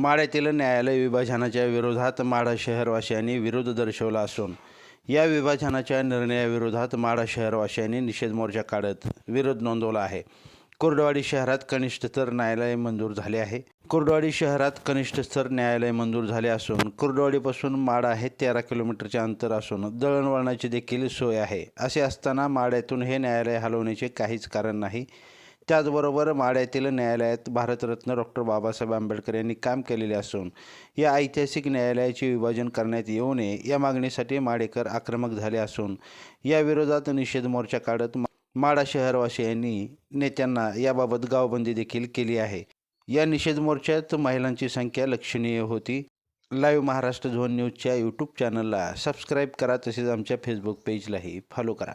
माड्यातील न्यायालय विभाजनाच्या विरोधात माढा शहरवासियांनी विरोध दर्शवला असून या विभाजनाच्या निर्णयाविरोधात माढा शहरवासियांनी निषेध मोर्चा काढत विरोध नोंदवला आहे. कुर्डवाडी शहरात कनिष्ठ स्तर न्यायालय मंजूर झाले आहे. कुर्डवाडी शहरात कनिष्ठ स्तर न्यायालय मंजूर झाले असून कुर्डवाडीपासून माडा आहे तेरा किलोमीटरचे अंतर असून दळणवळणाची देखील सोय आहे. असे असताना माड्यातून हे न्यायालय हलवण्याचे काहीच कारण नाही. त्याचबरोबर माढ्यातील न्यायालयात भारतरत्न डॉक्टर बाबासाहेब आंबेडकर यांनी काम केलेले असून या ऐतिहासिक न्यायालयाचे विभाजन करण्यात येऊ नये या मागणीसाठी माडेकर आक्रमक झाले असून या विरोधात निषेध मोर्चा काढत माडा शहरवासियांनी नेत्यांना याबाबत गावबंदी देखील केली आहे. या निषेध मोर्चात महिलांची संख्या लक्षणीय होती. लाईव्ह महाराष्ट्र झोन न्यूजच्या यूट्यूब चॅनलला सबस्क्राईब करा तसेच आमच्या फेसबुक पेजलाही फॉलो करा.